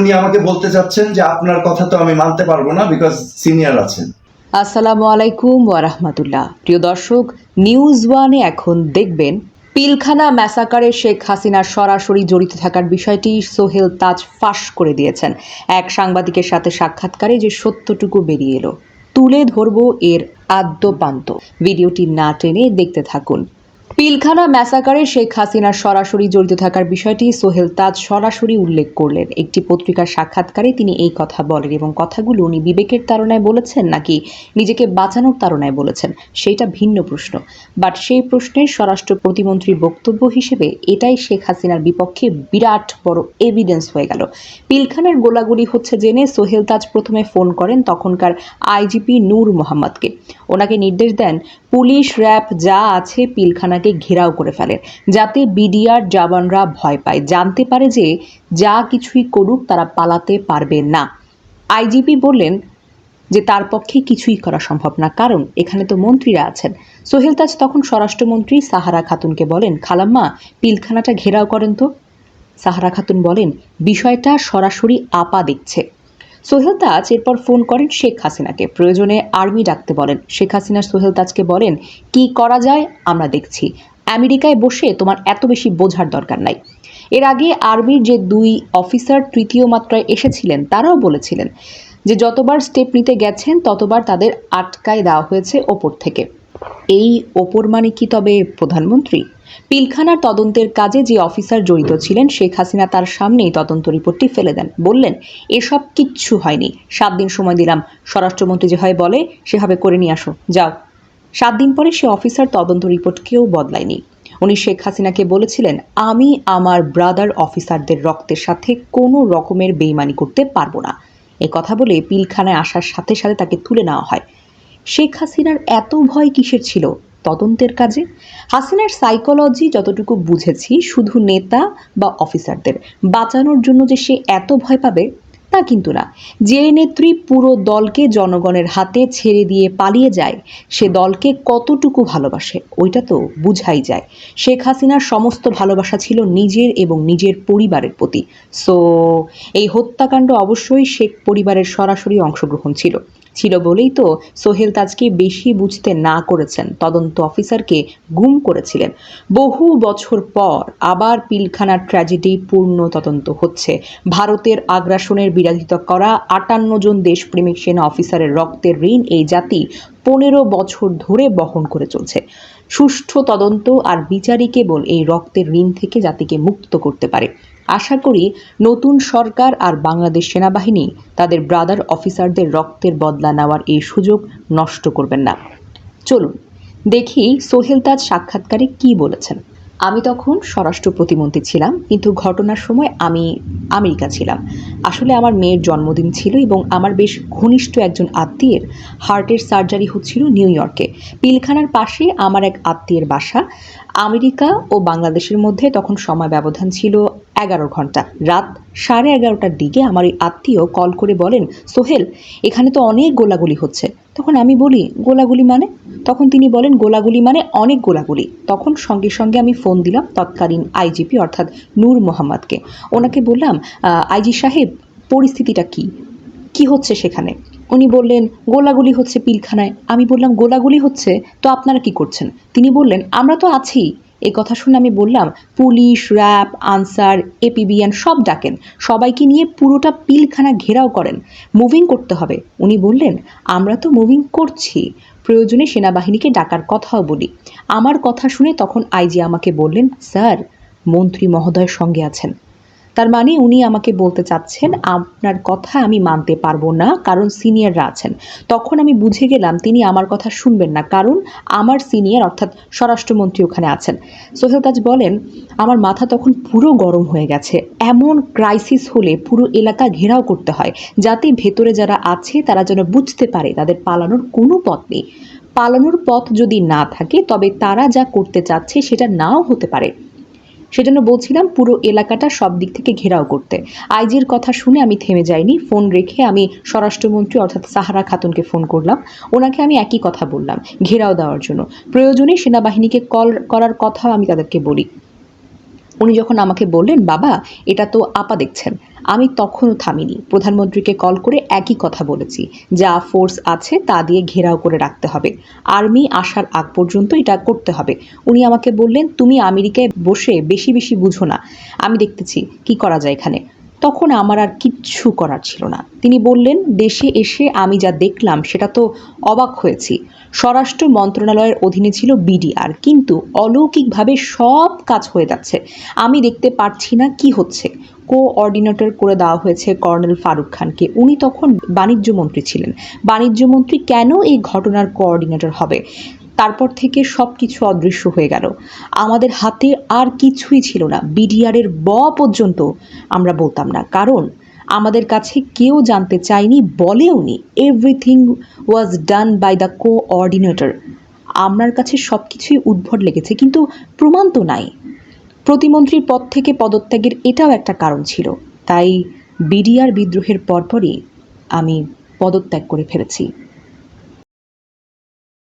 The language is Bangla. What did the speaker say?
উনি আমাকে বলতে চাচ্ছেন যে আপনার কথা তো আমি মানতে পারব না বিকজ সিনিয়র আছেন। আসসালামু আলাইকুম ওয়ারাহমাতুল্লাহ প্রিয় দর্শক নিউজ ওয়ানে এখন দেখবেন, পিলখানা ম্যাসাকারে শেখ হাসিনার সরাসরি জড়িত থাকার বিষয়টি সোহেল তাজ ফাঁস করে দিয়েছেন। এক সাংবাদিকের সাথে সাক্ষাৎকারে যে সত্যটুকু বেরিয়ে এলো। তুলে ধরবো এর আদ্যপান্ত। ভিডিওটি না টেনে দেখতে থাকুন। পিলখানা ম্যাসাকারে শেখ হাসিনার সরাসরি জড়িত থাকার বিষয়টি সোহেল তাজ সরাসরি উল্লেখ করলেন। একটি পত্রিকার সাক্ষাৎকারে তিনি এই কথা বলেন এবং কথাগুলো উনি বিবেকের তাড়নায় বলেছেন নাকি নিজেকে বাঁচানোর তাড়নায় বলেছেন সেটা ভিন্ন প্রশ্ন। বাট সেই প্রশ্নের স্বরাষ্ট্র প্রতিমন্ত্রীর বক্তব্য হিসেবে এটাই শেখ হাসিনার বিপক্ষে বিরাট বড় এভিডেন্স হয়ে গেল। পিলখানার গোলাগুলি হচ্ছে জেনে সোহেল তাজ প্রথমে ফোন করেন তখনকার আইজিপি নূর মোহাম্মদকে। ওনাকে নির্দেশ দেন, পুলিশ, র্যাব যা আছে পিলখানাকে ঘেরাও করে ফেলেন যাতে বিডিআর জওয়ানরা ভয় পায়। জানতে পারে যে যা কিছুই করুক তারা পালাতে পারবে না। আইজিপি বললেন যে তার পক্ষে কিছুই করা সম্ভব না, কারণ এখানে তো মন্ত্রীরা আছেন। সোহেল তাজ তখন স্বরাষ্ট্রমন্ত্রী সাহারা খাতুনকে বলেন, খালাম্মা, পিলখানাটা ঘেরাও করেন তো? সাহারা খাতুন বলেন, বিষয়টা সরাসরি আপা দেখছে। সোহেল তাজ এরপর ফোন করেন শেখ হাসিনাকে। প্রয়োজনে আর্মি ডাকতে বলেন। শেখ হাসিনা সোহেল তাজকে বলেন, কি করা যায়? আমরা দেখছি। আমেরিকায় বসে তোমার এত বেশি বোঝার দরকার নাই। এর আগে আর্মির যে দুই অফিসার তৃতীয় মাত্রায় এসেছিলেন, তারাও বলেছিলেন যে, যতবার স্টেপ নিতে গেছেন, ততবার তাদের আটকায় দেওয়া হয়েছে ওপর থেকে। এই ওপর মানে কি তবে, প্রধানমন্ত্রী? পিলখানার তদন্তের কাজে যে অফিসার জড়িত ছিলেন, শেখ হাসিনা তার সামনেই তদন্ত রিপোর্টটি ফেলে দেন। বললেন, এসব কিচ্ছু হয়নি। সাত দিন সময় দিলাম। স্বরাষ্ট্রমন্ত্রী যেভাবে বলে, সেভাবে করে নিয়ে আসো। যাও। সাত দিন পরে সে অফিসার তদন্ত রিপোর্ট কেউ বদলায়নি। উনি শেখ হাসিনাকে বলেছিলেন, আমি আমার ব্রাদার অফিসারদের রক্তের সাথে কোনো রকমের বেইমানি করতে পারব না। এ কথা বলে পিলখানায় আসার সাথে সাথে তাকে তুলে নেওয়া হয়। শেখ হাসিনার এত ভয় কিসের ছিল? তদন্তের কাজে? হাসিনার সাইকোলজি যতটুকু বুঝেছি, শুধু নেতা বা অফিসারদের বাঁচানোর জন্য যে সে এত ভয় পাবে, তা কিন্তু না। যে নেত্রী পুরো দলকে জনগণের হাতে ছেড়ে দিয়ে পালিয়ে যায়, সে দলকে কতটুকু ভালোবাসে, ওইটা তো বুঝাই যায়। শেখ হাসিনার সমস্ত ভালোবাসা ছিল নিজের এবং নিজের পরিবারের প্রতি। সো এই হত্যাকাণ্ড অবশ্যই শেখ পরিবারের সরাসরি অংশগ্রহণ ছিল। ছিল বলেই তো সোহেল তাজকে বেশি বুঝতে না করেছেন। তদন্ত অফিসারকে গুম করেছিলেন। বহু বছর পর আবার পিলখানার ট্র্যাজেডি পূর্ণ তদন্ত হচ্ছে। ভারতের আগ্রাসনের বিরোধিতা করা আটান্ন জন দেশপ্রেমিক সেনা অফিসারের রক্তের ঋণ এই জাতি পনেরো বছর ধরে বহন করে চলছে। সুষ্ঠু তদন্ত আর বিচারই কেবল এই রক্তের ঋণ থেকে জাতিকে মুক্ত করতে পারে। আশা করি নতুন সরকার আর বাংলাদেশ সেনাবাহিনী তাদের ব্রাদার অফিসারদের রক্তের বদলা নেওয়ার এই সুযোগ নষ্ট করবেন না। চলুন, দেখি সোহেল তাজ সাক্ষাৎকারে কি বলেছেন। আমি তখন স্বরাষ্ট্র প্রতিমন্ত্রী ছিলাম, কিন্তু ঘটনার সময় আমি আমেরিকা ছিলাম। আসলে আমার মেয়ের জন্মদিন ছিল এবং আমার বেশ ঘনিষ্ঠ একজন আত্মীয়ের হার্টের সার্জারি হচ্ছিল নিউ ইয়র্কে। পিলখানার পাশে আমার এক আত্মীয়ের বাসা। আমেরিকা ও বাংলাদেশের মধ্যে তখন সময় ব্যবধান ছিল এগারো ঘণ্টা। রাত সাড়ে এগারোটার দিকে আমার এই আত্মীয় কল করে বলেন, সোহেল, এখানে তো অনেক গোলাগুলি হচ্ছে। তখন আমি বলি, গোলাগুলি মানে? তখন তিনি বলেন, গোলাগুলি মানে অনেক গোলাগুলি। তখন সঙ্গে সঙ্গে আমি ফোন দিলাম তৎকালীন আইজিপি, অর্থাৎ নূর মোহাম্মদকে। ওনাকে বললাম আইজি সাহেব, পরিস্থিতিটা কি? কি হচ্ছে সেখানে? উনি বললেন, গোলাগুলি হচ্ছে পিলখানায়। আমি বললাম, গোলাগুলি হচ্ছে? তো আপনারা কি করছেন? তিনি বললেন, আমরা তো আছি। এই কথা শুনে আমি বললাম, পুলিশ, র্যাব, আনসার, এপিবিএন সব ডাকেন। সবাইকে নিয়ে পুরোটা পিলখানা ঘেরাও করেন। মুভিং করতে হবে। উনি বললেন, আমরা তো মুভিং করছি। প্রয়োজনে সেনাবাহিনীকে ডাকার কথাও বলি। আমার কথা শুনে তখন আইজি আমাকে বললেন, স্যার, মন্ত্রী মহোদয়ের সঙ্গে আছেন। তার মানে উনি আমাকে বলতে চাচ্ছেন, আপনার কথা আমি মানতে পারব না, কারণ সিনিয়ররা আছেন। তখন আমি বুঝে গেলাম তিনি আমার কথা শুনবেন না, কারণ আমার সিনিয়র অর্থাৎ স্বরাষ্ট্রমন্ত্রী ওখানে আছেন। সোহেল তাজ বলেন, আমার মাথা তখন পুরো গরম হয়ে গেছে। এমন ক্রাইসিস হলে পুরো এলাকা ঘেরাও করতে হয়, যাতে ভেতরে যারা আছে তারা যেন বুঝতে পারে তাদের পালানোর কোনো পথ নেই। পালানোর পথ যদি না থাকে, তবে তারা যা করতে চাচ্ছে সেটা নাও হতে পারে। সেজন্য বলছিলাম পুরো এলাকাটা সব দিক থেকে ঘেরাও করতে। আইজির কথা শুনে আমি থেমে যাইনি। ফোন রেখে আমি স্বরাষ্ট্রমন্ত্রী অর্থাৎ সাহারা খাতুনকে ফোন করলাম। ওনাকে আমি একই কথা বললাম, ঘেরাও দেওয়ার জন্য। প্রয়োজনে সেনাবাহিনীকে কল করার কথাও আমি তাদেরকে বলি। উনি যখন আমাকে বললেন, বাবা, এটা তো আপা দেখছেন। আমি তখনও থামিনি। প্রধানমন্ত্রীকে কল করে একই কথা বলেছি, যা ফোর্স আছে তা দিয়ে ঘেরাও করে রাখতে হবে। আর্মি আসার আগ পর্যন্ত এটা করতে হবে। উনি আমাকে বললেন, তুমি আমেরিকায় বসে বেশি বেশি বুঝো না। আমি দেখতেছি কি করা যায় এখানে। তখন আমার আর কিচ্ছু করার ছিল না। তিনি বললেন, দেশে এসে আমি যা দেখলাম, সেটা তো অবাক হয়েছি। স্বরাষ্ট্র মন্ত্রণালয়ের অধীনে ছিল বিডিআর, কিন্তু অলৌকিকভাবে সব কাজ হয়ে যাচ্ছে। আমি দেখতে পারছি না কি হচ্ছে। কোঅর্ডিনেটর করে দেওয়া হয়েছে কর্নেল ফারুক খানকে। উনি তখন বাণিজ্য মন্ত্রী ছিলেন। বাণিজ্য মন্ত্রী কেন এই ঘটনার কোঅর্ডিনেটর হবে? তারপর থেকে সব কিছু অদৃশ্য হয়ে গেল। আমাদের হাতে আর কিছুই ছিল না। বিডিআরের ব পর্যন্ত আমরা বলতাম না। কারণ আমাদের কাছে কেউ জানতে চায়নি বলেওনি everything was done by the coordinator আপনার কাছে সব কিছুই উদ্ভট লেগেছে, কিন্তু প্রমাণ তো নাই। প্রতিমন্ত্রীর পদ থেকে পদত্যাগের এটাও একটা কারণ ছিল। তাই বিডিআর বিদ্রোহের পরপরই আমি পদত্যাগ করে ফেলেছি।